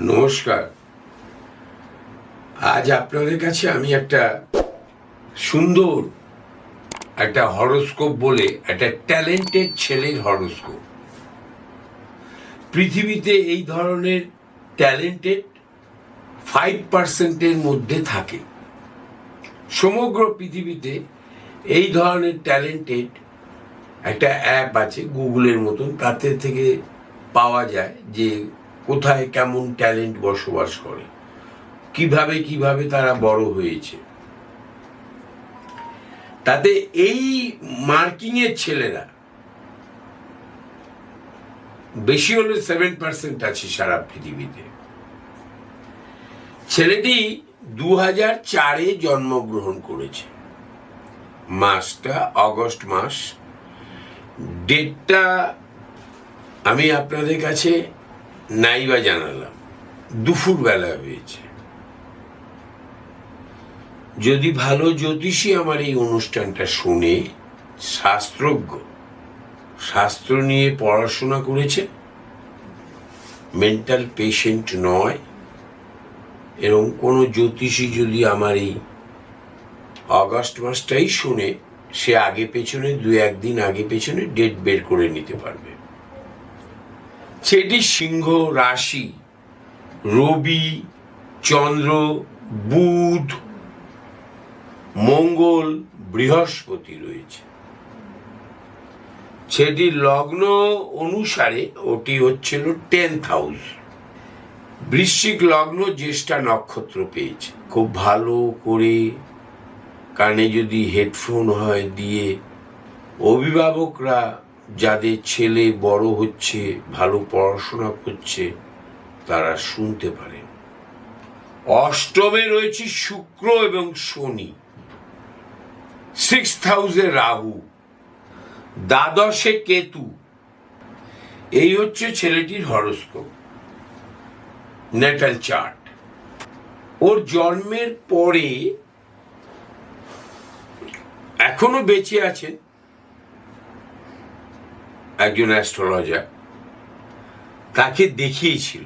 নমস্কার। আজ আপনাদের কাছে আমি একটা সুন্দর একটা হরস্কোপ বলে একটা ট্যালেন্টেড ছেলের হরস্কোপ। পৃথিবীতে এই ধরনের ট্যালেন্টেড ফাইভ পার্সেন্টের মধ্যে থাকে। সমগ্র পৃথিবীতে এই ধরনের ট্যালেন্টেড একটা অ্যাপ আছে গুগলের মতন, তাতে থেকে পাওয়া যায় যে কোথায় কেমন ট্যালেন্ট বসবাস করে? কীভাবে কীভাবে তারা বড় হয়েছে? তাতে এই মার্কিং এর ছেলেরা বেশি হলে সেভেন পার্সেন্ট আছে সারা পৃথিবীতে। ছেলেটি দু হাজার চারে জন্মগ্রহণ করেছে। মাসটা অগস্ট মাস। ডেটটা আমি আপনাদের কাছে নাইবা জানালাম। দুপুর বেলা হয়েছে। যদি ভালো জ্যোতিষী আমার এই অনুষ্ঠানটা শুনে শাস্ত্রজ্ঞ, শাস্ত্র নিয়ে পড়াশোনা করেছে মেন্টাল পেশেন্ট নয়, এরকম কোনো জ্যোতিষী যদি আমার এই অগাস্ট মাসটাই শুনে, সে আগে পেছনে দু একদিন আগে পেছনে ডেট বের করে নিতে পারবে। সেটি সিংহ রাশি, রবি, চন্দ্র, বুধ, মঙ্গল, বৃহস্পতি রয়েছে। সেটির লগ্ন অনুসারে ওটি হচ্ছিল টেন্থ হাউস। বৃশ্চিক লগ্ন জ্যেষ্ঠা নক্ষত্র পেয়েছে। খুব ভালো করে কানে যদি হেডফোন হয় দিয়ে অভিভাবকরা যাদের ছেলে বড় হচ্ছে, ভালো পড়াশোনা করছে, তারা শুনতে পারেন অষ্টমে রয়েছে শুক্র এবং শনি। সিক্স হাউসে রাহু। দ্বাদশে কেতু। এই হচ্ছে ছেলেটির হরস্কোপ। Natal chart. ওর জন্মের পরে এখনও বেঁচে আছেন। একজন অ্যাস্ট্রোলজার তাকে দেখিয়েছিল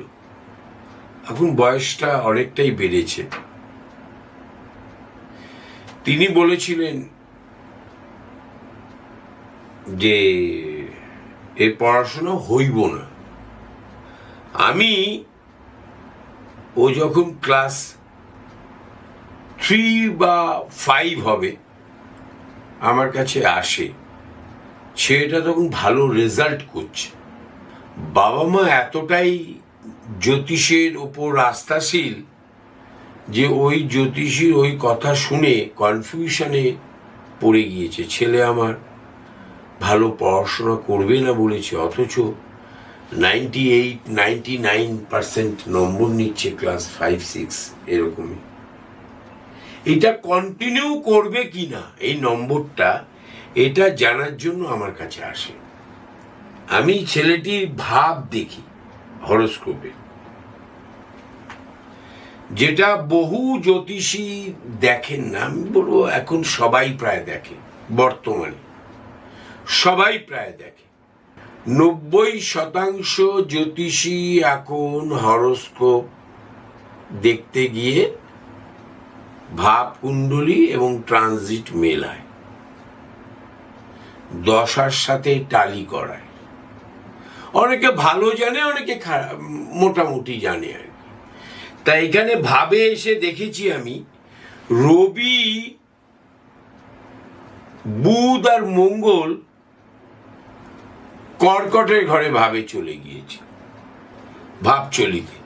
এখন বয়সটা অনেকটাই বেড়েছে। তিনি বলেছিলেন যে এ পড়াশোনা হইব না। আমি ও যখন ক্লাস থ্রি বা ফাইভ হবে, আমার কাছে আসে। ছেলেটা তখন ভালো রেজাল্ট করছে। বাবা মা এতটাই জ্যোতিষের ওপর আস্থাশীল যে ওই জ্যোতিষীর ওই কথা শুনে কনফিউশনে পড়ে গিয়েছে। ছেলে আমার ভালো পড়াশোনা করবে না বলেছে, অথচ ninety eight ninety nine percent নম্বর নিচ্ছে ক্লাস ফাইভ সিক্স এরকমই। এটা কন্টিনিউ করবে কি না এই নম্বরটা এটা জানার জন্য আমার কাছে আসে। আমি ছেলেটির ভাব দেখি হরস্কোপে। যেটা বহু জ্যোতিষী দেখেন না, আমি বলব এখন সবাই প্রায় দেখে, বর্তমানে। সবাই প্রায় দেখে। নব্বই শতাংশ জ্যোতিষী এখন হরস্কোপ দেখতে গিয়ে ভাব কুণ্ডলী এবং ট্রানজিট মেলায়। দশার সাথে টালি করায়। অনেকে ভালো জানে, অনেকে খারাপ মোটামুটি জানে আর কি। তাই এখানে ভাবে এসে দেখেছি আমি, রবি, বুধ আর মঙ্গল কর্কটের ঘরে ভাবে চলে গিয়েছে। ভাব চলিতে।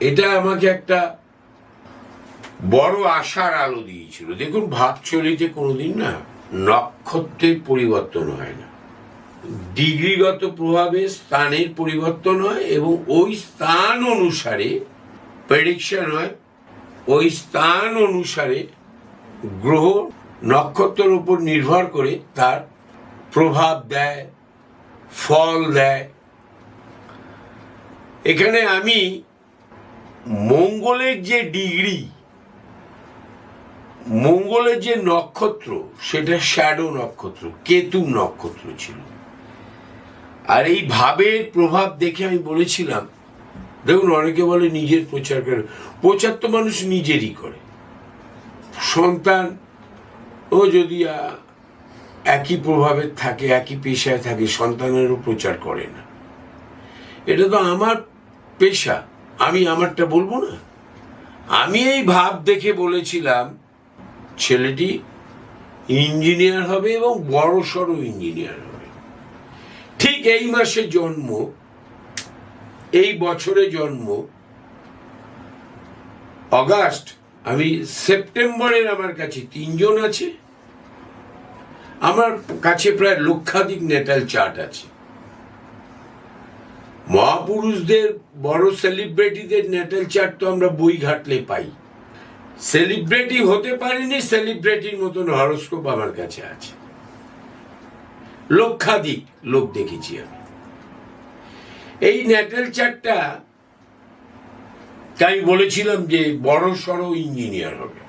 এটা আমাকে একটা বড় আশার আলো দিয়েছিল। দেখুন, ভাব চলিতে কোনোদিন না নক্ষত্রের পরিবর্তন হয় না। ডিগ্রিগত প্রভাবে স্থানের পরিবর্তন হয় এবং ওই স্থান অনুসারে প্রেডিকশন হয়। ওই স্থান অনুসারে গ্রহ নক্ষত্রের উপর নির্ভর করে তার প্রভাব দেয়, ফল দেয়। এখানে আমি মঙ্গলের যে ডিগ্রি মঙ্গলের যে নক্ষত্র, সেটা শ্যাডো নক্ষত্র কেতু নক্ষত্র ছিল। আর এই ভাবের প্রভাব দেখে আমি বলেছিলাম, দেখুন অনেকে বলে নিজের প্রচার করে, প্রচার তো মানুষ নিজেরই করে। সন্তান, ও যদি একই প্রভাবে থাকে, একই পেশায় থাকে, সন্তানেরও প্রচার করে না। এটা তো আমার পেশা, আমি আমারটা বলব না। আমি এই ভাব দেখে বলেছিলাম ছেলেটি ইঞ্জিনিয়ার হবে এবং বড় সড়ো ইঞ্জিনিয়ার হবে। ঠিক এই মাসে জন্ম, এই বছরে জন্ম, অগাস্ট, আমি সেপ্টেম্বরের আমার কাছে তিনজন আছে। আমার কাছে প্রায় লক্ষাধিক নেটাল চার্ট আছে। মহাপুরুষদের, বড় সেলিব্রিটিদের নেটাল চার্ট তো আমরা বই ঘাটলে পাই। সেলিব্রিটি হতে পারিনি, সেলিব্রিটির মতন হরস্কোপ আমার কাছে আছে। লক্ষাধিক লোক দেখেছি আমি। এই নেটাল চার্টটা তাই বলেছিলাম যে বড় সড়ো ইঞ্জিনিয়ার হবে।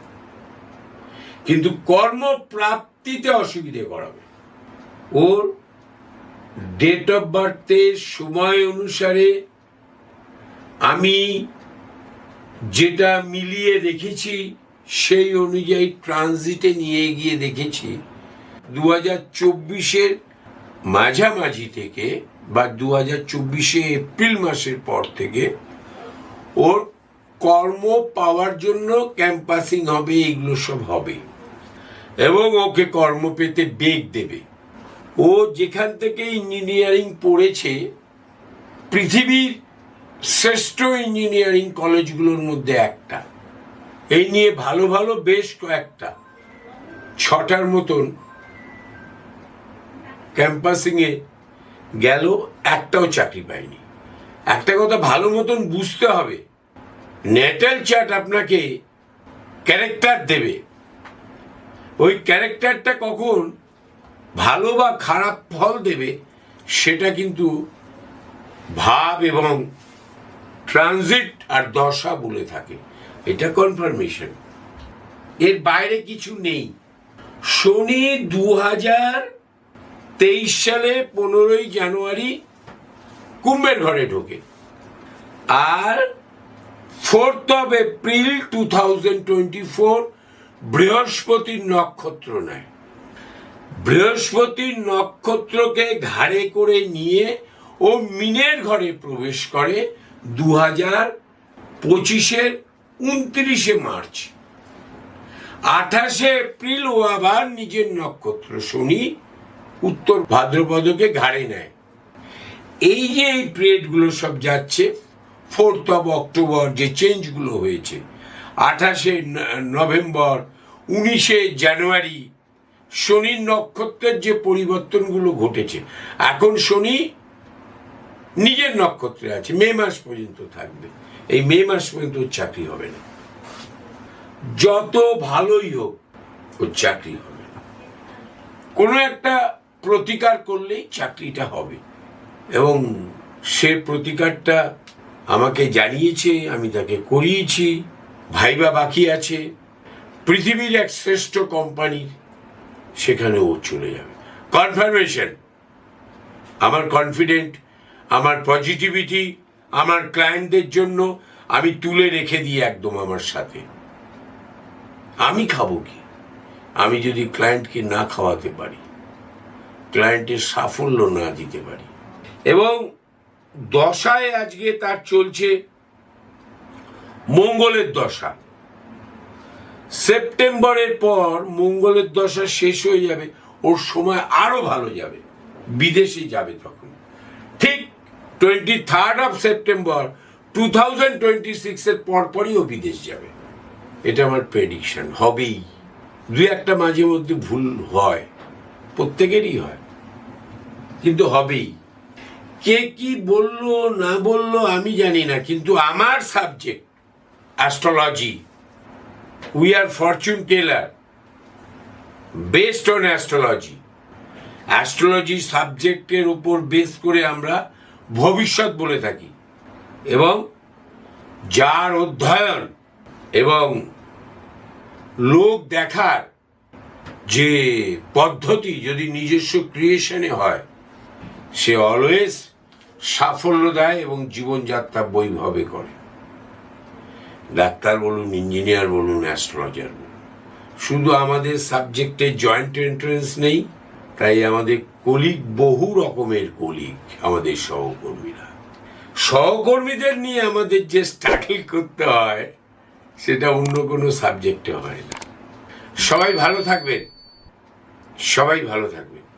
কিন্তু কর্মপ্রাপ্তিতে অসুবিধে করাবে। ওর ডেট অফ বার্থের সময় অনুসারে আমি যেটা মিলিয়ে দেখেছি, সেই অনুযায়ী ট্রানজিটে নিয়ে গিয়ে দেখেছি দু হাজার চব্বিশের মাঝামাঝি থেকে বা দু হাজার চব্বিশে এপ্রিল মাসের পর থেকে ওর কর্ম পাওয়ার জন্য ক্যাম্পাসিং হবে, এগুলো সব হবে। এবং ওকে কর্ম পেতে বেগ দেবে। ও যেখান থেকে ইঞ্জিনিয়ারিং পড়েছে, পৃথিবীর শ্রেষ্ঠ ইঞ্জিনিয়ারিং কলেজগুলোর মধ্যে একটা। এই নিয়ে ভালো ভালো বেশ কয়েকটা। ছটার মতন ক্যাম্পাসিংয়ে গেল, একটাও চাকরি পায়নি একটা কথা ভালো মতন বুঝতে হবে নেটাল চার্ট আপনাকে ক্যারেক্টার দেবে। ওই ক্যারেক্টারটা কখন ভালো বা খারাপ ফল দেবে, সেটা কিন্তু ভাব এবং ট্রানজিট আর দশা বলে থাকে। এটা কনফার্মেশন এর বাইরে কিছু নেই। শনি দু হাজার তেইশ সালে পনেরোই জানুয়ারি কুম্ভের ঘরে ঢোকে। আর fourth of April two thousand twenty four বৃহস্পতির নক্ষত্র নেয়। বৃহস্পতির নক্ষত্রকে ঘাড়ে করে নিয়ে ও মিনের ঘরে প্রবেশ করে দু হাজার পঁচিশের উনত্রিশে মার্চ। আঠাশে এপ্রিল ও আবার নিজের নক্ষত্র শনি উত্তর ভাদ্রপদকে ঘাড়ে নেয়। এই যে এই পিরিয়ডগুলো সব যাচ্ছে ফোর্থ অব অক্টোবর যে চেঞ্জগুলো হয়েছে, আঠাশে নভেম্বর উনিশে জানুয়ারি শনির নক্ষত্রের যে পরিবর্তনগুলো ঘটেছে। এখন শনি নিজের নক্ষত্রে আছে, মে মাস পর্যন্ত থাকবে। এই মে মাস পর্যন্ত চাকরি হবে না। যত ভালোই হোক, ওর চাকরি হবে না। কোনো একটা প্রতিকার করলেই চাকরিটা হবে। এবং সে প্রতিকারটা আমাকে জানিয়েছে, আমি তাকে করিয়েছি, ভাইবা বাকি আছে। পৃথিবীর এক শ্রেষ্ঠ কোম্পানির সেখানে ও চলে যাবে। কনফার্মেশন, আমার কনফিডেন্ট আমার পজিটিভিটি আমার ক্লায়েন্টদের জন্য আমি তুলে রেখে দিই একদম আমার সাথে। আমি খাব কি? আমি যদি ক্লায়েন্টকে না খাওয়াতে পারি ক্লায়েন্টের সাফল্য না দিতে পারি, এবং দশায় আজকে তার চলছে মঙ্গলের দশা। সেপ্টেম্বরের পর মঙ্গলের দশা শেষ হয়ে যাবে, ওর সময় আরও ভালো যাবে, বিদেশে যাবে তখন। Twenty third of September two thousand twenty সিক্সের পরপরই ও বিদেশ যাবে। এটা আমার প্রেডিকশন হবেই। দু একটা মাঝে মধ্যে ভুল হয়, প্রত্যেকেরই হয়, কিন্তু হবেই। কে কি বলল, না বলল, আমি জানি না, কিন্তু আমার subject astrology we are fortune teller based on astrology astrology সাবজেক্টের উপর বেস করে আমরা ভবিষ্যৎ বলে থাকি। এবং যার অধ্যয়ন এবং লোক দেখার যে পদ্ধতি যদি নিজস্ব ক্রিয়েশনে হয়, সে অলওয়েজ সাফল্য দেয় এবং জীবনযাত্রা বৈভাবে করে। ডাক্তার বলুন ইঞ্জিনিয়ার বলুন অ্যাস্ট্রোলজার বলুন। শুধু আমাদের সাবজেক্টে জয়েন্ট এন্ট্রেন্স নেই তাই আমাদের কলিগ বহু রকমের কলিগ আমাদের সহকর্মীরা। সহকর্মীদের নিয়ে আমাদের যে স্ট্রাগল করতে হয়, সেটা অন্য কোনো সাবজেক্টে হয় না। সবাই ভালো থাকবেন। সবাই ভালো থাকবেন।